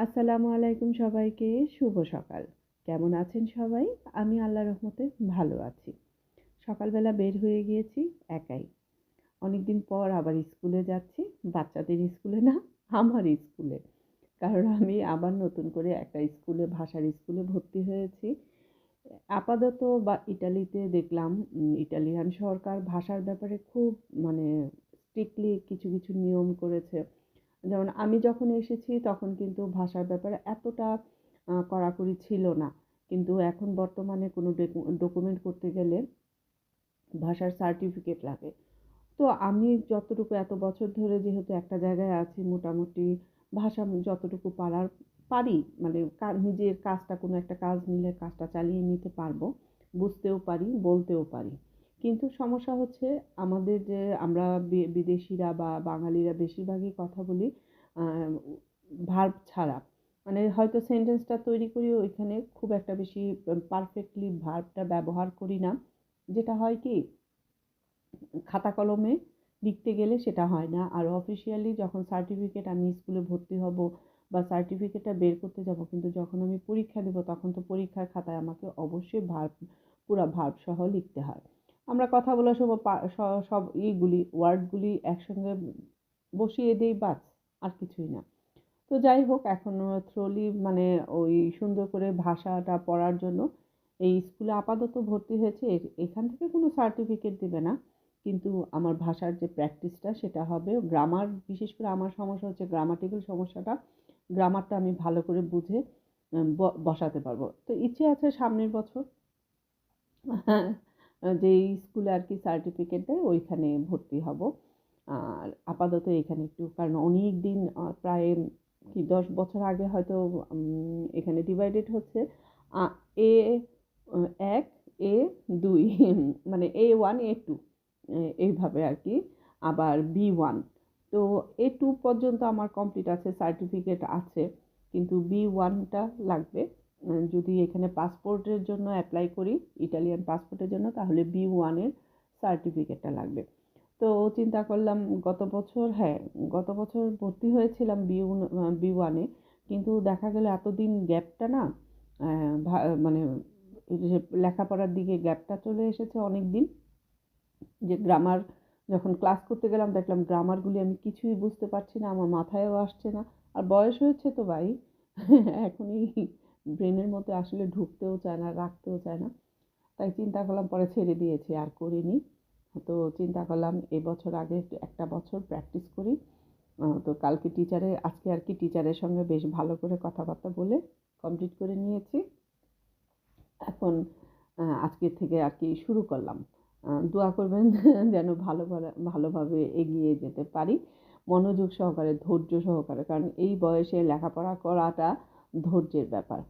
আসসালামু আলাইকুম সবাইকে, শুভ সকাল। কেমন আছেন সবাই? আমি আল্লাহ রহমতে ভালো আছি। সকালবেলা বের হয়ে গিয়েছি একাই। অনেক দিন পর আবার স্কুলে যাচ্ছি। বাচ্চাদের স্কুলে না, আমার স্কুলে। কারণ আমি আবার নতুন করে একটা স্কুলে, ভাষার স্কুলে ভর্তি হয়েছি। আপাতত বা ইটালিতে দেখলাম ইটালিয়ান সরকার ভাষার ব্যাপারে খুব মানে স্ট্রিক্টলি কিছু কিছু নিয়ম করেছে। যেমন আমি যখন এসেছি তখন কিন্তু ভাষার ব্যাপারে এতটা কড়াকড়ি ছিল না। কিন্তু এখন বর্তমানে কোনো ডকুমেন্ট করতে গেলে ভাষার সার্টিফিকেট লাগে। তো আমি যতটুকু এত বছর ধরে যেহেতু একটা জায়গায় আছি, মোটামুটি ভাষা যতটুকু পারার পারি মানে নিজের কাজটা কোনো একটা কাজ নিলে কাজটা চালিয়ে নিতে পারব, বুঝতেও পারি, বলতেও পারি। কিন্তু সমস্যা হচ্ছে আমাদের যে আমরা বিদেশিরা বা বাঙালিরা বেশিরভাগই কথা বলি ভার্ব ছাড়া। মানে হয়তো সেন্টেন্সটা তৈরি করি ওইখানে খুব একটা বেশি পারফেক্টলি ভার্বটা ব্যবহার করি না। যেটা হয় কি, খাতা কলমে লিখতে গেলে সেটা হয় না। আর অফিসিয়ালি যখন সার্টিফিকেট আমি স্কুলে ভর্তি হব বা সার্টিফিকেটটা বের করতে যাব, কিন্তু যখন আমি পরীক্ষা দেবো, তখন তো পরীক্ষার খাতায় আমাকে অবশ্যই ভার্ব পুরো ভার্ব সহ লিখতে হয়। আমরা কথা বলার সময় সব ইগুলি, ওয়ার্ডগুলি একসঙ্গে বসিয়ে দিই, বাস, আর কিছুই না। তো যাই হোক, এখন থ্রোলি মানে ওই সুন্দর করে ভাষাটা পড়ার জন্য এই স্কুলে আপাতত ভর্তি হয়েছে। এখান থেকে কোনো সার্টিফিকেট দেবে না। কিন্তু আমার ভাষার যে প্র্যাকটিসটা, সেটা হবে গ্রামার, বিশেষ করে আমার সমস্যা হচ্ছে গ্রামাটিক্যাল সমস্যাটা। গ্রামারটা আমি ভালো করে বুঝে বসাতে পারব। তো ইচ্ছে আছে সামনের বছর। যেই স্কুলে আর কি সার্টিফিকেট দেয় ওইখানে ভর্তি হব। আর আপাতত এখানে একটু, কারণ অনেক দিন প্রায় কি দশ বছর আগে হয়তো এখানে ডিভাইডেড হচ্ছে। এ, এক, এ, দুই মানে এ ওয়ান, এ টু এইভাবে আর কি। আবার বি ওয়ান। তো এ টু পর্যন্ত আমার কমপ্লিট আছে সার্টিফিকেট আছে। কিন্তু বি ওয়ানটা লাগবে। যদি এখানে পাসপোর্টের জন্য অ্যাপ্লাই করি ইটালিয়ান পাসপোর্টের জন্য, তাহলে বি ওয়ানের সার্টিফিকেটটা লাগবে। তো চিন্তা করলাম গত বছর হ্যাঁ গত বছর ভর্তি হয়েছিলাম বি বি ওয়ানে কিন্তু দেখা গেল এতদিন গ্যাপটা না মানে লেখাপড়ার দিকে গ্যাপটা চলে এসেছে অনেক দিন যে গ্রামার যখন ক্লাস করতে গেলাম, দেখলাম গ্রামারগুলি আমি কিছুই বুঝতে পারছি না, আমার মাথায়ও আসছে না। আর বয়স হয়েছে তো ভাই, এখনই ব্রেনের মধ্যে আসলে ঢুকতেও চায় না, রাখতেও চায় না। তাই চিন্তা করলাম পরে ছেড়ে দিয়েছি, আর করিনি। তো চিন্তা করলাম এবছর আগে একটা বছর প্র্যাকটিস করি। তো কালকে টিচারের আজকে আর কি টিচারের সঙ্গে বেশ ভালো করে কথাবার্তা বলে কমপ্লিট করে নিয়েছি। এখন আজকের থেকে আর কি শুরু করলাম। দোয়া করবেন যেন ভালো ভালোভাবে এগিয়ে যেতে পারি। মনোযোগ সহকারে, ধৈর্য সহকারে, কারণ এই বয়সে লেখাপড়া করাটা ধৈর্যের ব্যাপার।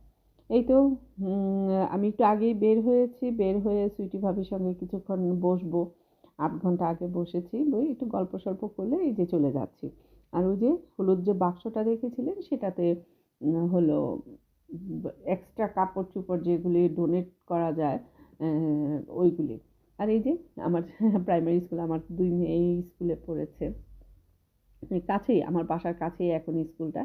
এই তো আমি একটু আগেই বের হয়েছি, বের হয়ে সুইটি ভাবির সঙ্গে কিছুক্ষণ বসবো। আধ ঘণ্টা আগে বসেছি, বই একটু গল্প সল্প করলে এই যে চলে যাচ্ছি। আর ওই যে হলুদ যে বাক্সটা রেখেছিলেন, সেটাতে হলো এক্সট্রা কাপড় চোপড় যেগুলি ডোনেট করা যায় ওইগুলি। আর এই যে আমার প্রাইমারি স্কুলে আমার দুই মেয়ে স্কুলে পড়েছে। কাছেই, আমার বাসার কাছেই এখন স্কুলটা।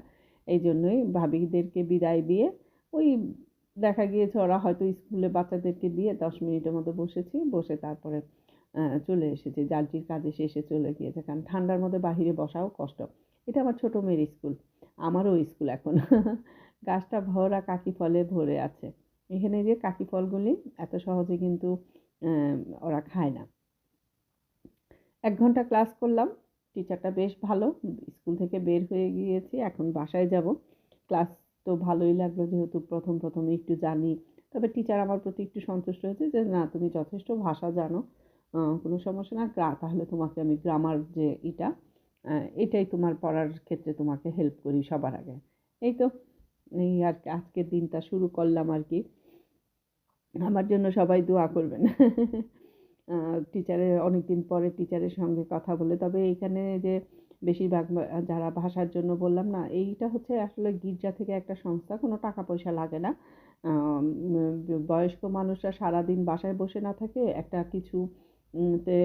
এই জন্যই ভাবিদেরকে বিদায় দিয়ে ওই দেখা গিয়েছে ওরা হয়তো স্কুলে বাচ্চাদেরকে দিয়ে দশ মিনিটের মতো বসেছি, বসে তারপরে চলে এসেছে। যার কাজে শেষে চলে গিয়েছে। কারণ ঠান্ডার মধ্যে বাহিরে বসাও কষ্ট। এটা আমার ছোটো মেয়ের স্কুল। আমারও স্কুল এখন। গাছটা ভরা কাকি ফলে ভরে আছে। এখানে যে কাকি ফলগুলি এত সহজে কিন্তু ওরা খায় না। এক ঘণ্টা ক্লাস করলাম। টিচারটা বেশ ভালো। স্কুল থেকে বের হয়ে গিয়েছি, এখন বাসায় যাব। ক্লাস তো ভালোই লাগল যেহেতু প্রথম প্রথম একটু জানি। তবে টিচার আমার প্রতি একটু সন্তুষ্ট হয়েছে যে, না, তুমি যথেষ্ট ভাষা জানো। কোনো সমস্যা না। তাহলে তোমাকে আমি গ্রামার যে এটা এটাই তোমার পড়ার ক্ষেত্রে তোমাকে হেল্প করি সবার আগে। এই তো, এই আর আজকের দিনটা শুরু করলাম আর কি। আমার জন্য সবাই দোয়া করবেন। টিচারের অনেক দিন পরে টিচারের সঙ্গে কথা বলে। তবে এইখানে যে বেশিরভাগ যারা ভাষার জন্য বললাম না, এইটা হচ্ছে আসলে গির্জা থেকে একটা সংস্থা, কোনো টাকা পয়সা লাগে না। বয়স্ক মানুষরা সারাদিন বাসায় বসে না থাকে, একটা কিছু তে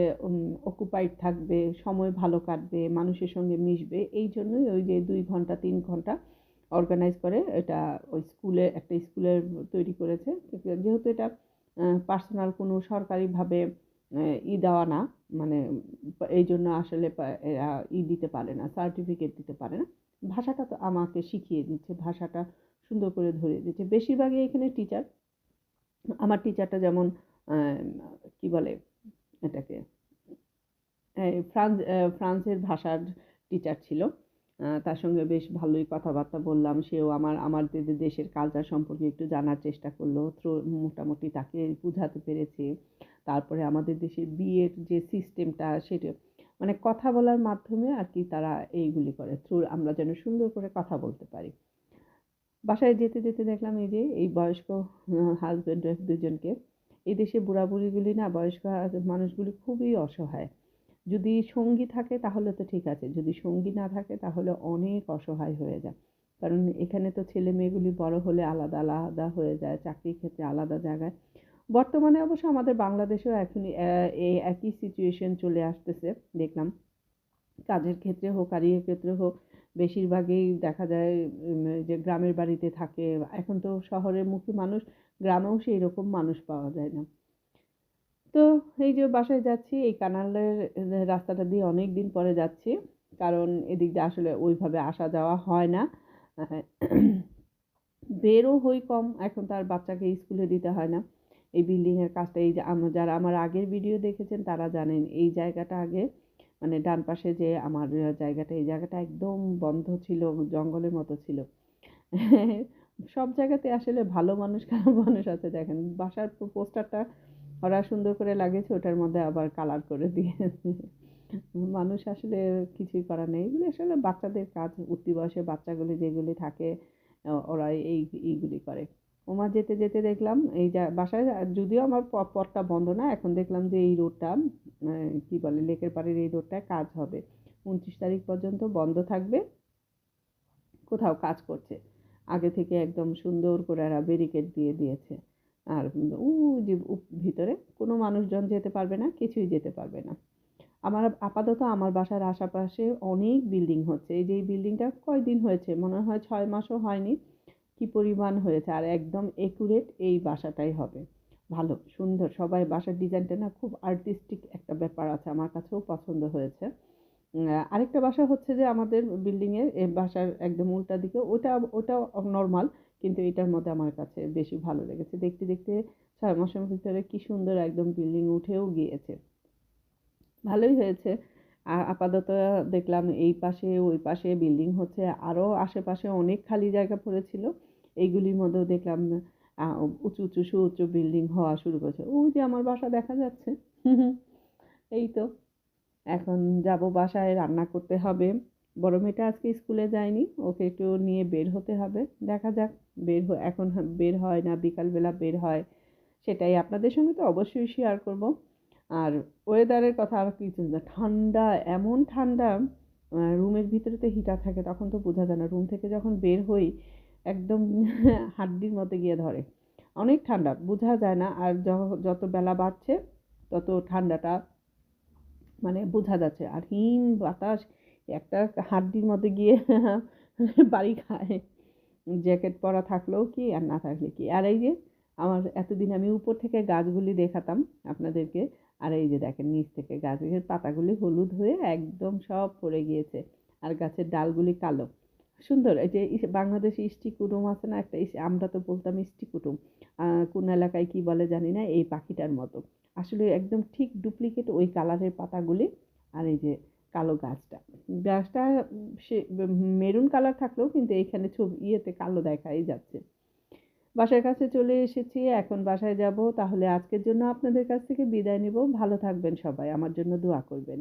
অকুপাইড থাকবে, সময় ভালো কাটবে, মানুষের সঙ্গে মিশবে, এই জন্যই ওই যে দুই ঘণ্টা, তিন ঘণ্টা অর্গানাইজ করে এটা ওই স্কুলে, একটা স্কুলের তৈরি করেছে। যেহেতু এটা পার্সোনাল কোনো সরকারিভাবে ই দেওয়া না মানে এই জন্য আসলে এরা ই দিতে পারে না সার্টিফিকেট দিতে পারে না। ভাষাটা তো আমাকে শিখিয়ে দিচ্ছে, ভাষাটা সুন্দর করে ধরিয়ে দিচ্ছে। বেশিরভাগই এখানে টিচার আমার টিচারটা যেমন কি বলে এটাকে ফ্রান্স ফ্রান্সের ভাষার টিচার ছিল। তার সঙ্গে বেশ ভালোই কথাবার্তা বললাম, সেও আমার আমাদের দেশের কালচার সম্পর্কে একটু জানার চেষ্টা করল মোটামুটি তাকে বুঝাতে পেরেছি। তারপরে আমাদের দেশের বিয়ের যে সিস্টেমটা সেটা মানে কথা বলার মাধ্যমে আর কি তারা এইগুলি করে থ্রু আমরা যেন সুন্দর করে কথা বলতে পারি। বাসায় যেতে যেতে দেখলাম এই যে এই বয়স্ক হাজব্যান্ড ওয়াইফ দুজনকে, এই দেশে বুড়াবুড়িগুলি না বয়স্ক মানুষগুলি খুবই অসহায়। যদি সঙ্গী থাকে তাহলে তো ঠিক আছে, যদি সঙ্গী না থাকে তাহলে অনেক অসহায় হয়ে যায়। কারণ এখানে তো ছেলে মেয়েগুলি বড় হলে আলাদা আলাদা হয়ে যায়, চাকরির ক্ষেত্রে আলাদা জায়গায়। বর্তমানে অবশ্য আমাদের বাংলাদেশেও এখন এই একই সিচুয়েশন চলে আসতেছে, দেখলাম। কাজের ক্ষেত্রে হোক আর ক্ষেত্রে হোক, বেশিরভাগই দেখা যায় যে গ্রামের বাড়িতে থাকে। এখন তো শহরের মুখী মানুষ, গ্রামেও সেই রকম মানুষ পাওয়া যায় না। তো এই যে বাসায় যাচ্ছি, এই কানালের রাস্তাটা দিয়ে অনেক দিন পরে যাচ্ছি, কারণ এদিক দিয়ে আসলে ওইভাবে আসা যাওয়া হয় না। বেরও হই কম, এখন তার বাচ্চাকে স্কুলে দিতে হয় না। এই বিল্ডিংয়ের কাজটা, এই যে যারা আমার আগের ভিডিও দেখেছেন, তারা জানেন এই জায়গাটা আগে মানে ডান পাশে যে আমার জায়গাটা, এই জায়গাটা একদম বন্ধ ছিল, জঙ্গলের মতো ছিল। সব জায়গাতে আসলে ভালো মানুষ, খারাপ মানুষ আছে, দেখেন। বাসার পোস্টারটা ওরা সুন্দর করে লাগিয়েছে, ওটার মধ্যে আবার কালার করে দিয়েছে মানুষ আসলে কিছুই করার নেই। এগুলি আসলে বাচ্চাদের কাজ, উঠতি বয়সে বাচ্চাগুলি যেগুলি থাকে ওরা এই, এইগুলি করে। ওমা যেতে যেতে দেখলাম, এই যা বাসায় যদিও আমার পথটা বন্ধ না, এখন দেখলাম যে এই রোডটা কি বলে, লেকের পাড়ের এই রোডটায় কাজ হবে। উনত্রিশ তারিখ পর্যন্ত বন্ধ থাকবে, কোথাও কাজ করছে। আগে থেকে একদম সুন্দর করে এরা ব্যারিকেড দিয়ে দিয়েছে। আর উ, যে ভিতরে কোনো মানুষজন যেতে পারবে না, কিছুই যেতে পারবে না। আমার আপাতত আমার বাসার আশেপাশে অনেক বিল্ডিং হচ্ছে। এই যে, এই বিল্ডিংটা কয়দিন হয়েছে? মনে হয় ছয় মাসও হয়নি। কি পরিমাণ হয়েছে, আর একদম একুরেট এই বাসাটাই হবে। ভালো, সুন্দর, সবাই বাসার ডিজাইনটা না খুব আর্টিস্টিক একটা ব্যাপার আছে, আমার কাছেও পছন্দ হয়েছে। আরেকটা বাসা হচ্ছে যে আমাদের বিল্ডিংয়ের এ বাসার একদম উল্টা দিকে, ওটা ওটাও নর্মাল কিন্তু এটার মধ্যে আমার কাছে বেশি ভালো লেগেছে। দেখতে দেখতে ছয় মাসের ভিতরে কী সুন্দর একদম বিল্ডিং উঠেও গিয়েছে। ভালোই হয়েছে। আপাতত দেখলাম এই পাশে, ওই পাশে বিল্ডিং হচ্ছে, আরও আশেপাশে অনেক খালি জায়গা পড়েছিল। এইগুলির মধ্যেও দেখলাম উঁচু উঁচু সুউচ্চ বিল্ডিং হওয়া শুরু করেছে। ওই যে আমার বাসা দেখা যাচ্ছে। এই তো। এখন যাব বাসায়, রান্না করতে হবে। বড় মেয়েটা আজকে স্কুলে যায়নি, ওকে একটু নিয়ে বের হতে হবে। দেখা যাক, বের এখন বের হয় না, বিকালবেলা বের হয়। সেটাই আপনাদের সঙ্গে তো অবশ্যই শেয়ার করব। আর ওয়েদারের কথা আর কিছু না, ঠান্ডা, এমন ঠান্ডা রুমের ভিতরে তো হিটার থাকে, তখন তো বোঝা যায় না। রুম থেকে যখন বের হই একদম হাড্ডির মতো গিয়ে ধরে। অনেক ঠান্ডা, বোঝা যায় না। আর যত বেলা বাড়ছে, তত ঠান্ডাটা মানে বোঝা যাচ্ছে। আর হিম, বাতাস, একটা হাড্ডির মতো গিয়ে বাড়ি খায়। জ্যাকেট পরা থাকলেও কি, আর না থাকলে কি? আর এই যে, আমার এতদিন আমি উপর থেকে গাছগুলি দেখাতাম আপনাদেরকে। আর এই যে দেখেন, নিচ থেকে গাছের পাতাগুলি হলুদ হয়ে একদম সব পড়ে গিয়েছে। আর গাছের ডালগুলি কালো। সুন্দর, এই যে বাংলাদেশে ইষ্টি কুটুম আছে না, একটা আমরা তো বলতাম ইষ্টি কুটুম। কোন এলাকায় কি বলে জানি না, এই পাখিটার মতো। আসলে একদম ঠিক ডুপ্লিকেট ওই কালারের পাতাগুলি আর এই যে কালো গাছটা। গাছটা, সে মেরুন কালার থাকলেও কিন্তু এইখানে ছবি, ইয়েতে কালো দেখাই যাচ্ছে। বাসার কাছে চলে এসেছি, এখন বাসায় যাব। তাহলে আজকের জন্য আপনাদের কাছ থেকে বিদায় নেব। ভালো থাকবেন সবাই, আমার জন্য দোয়া করবেন।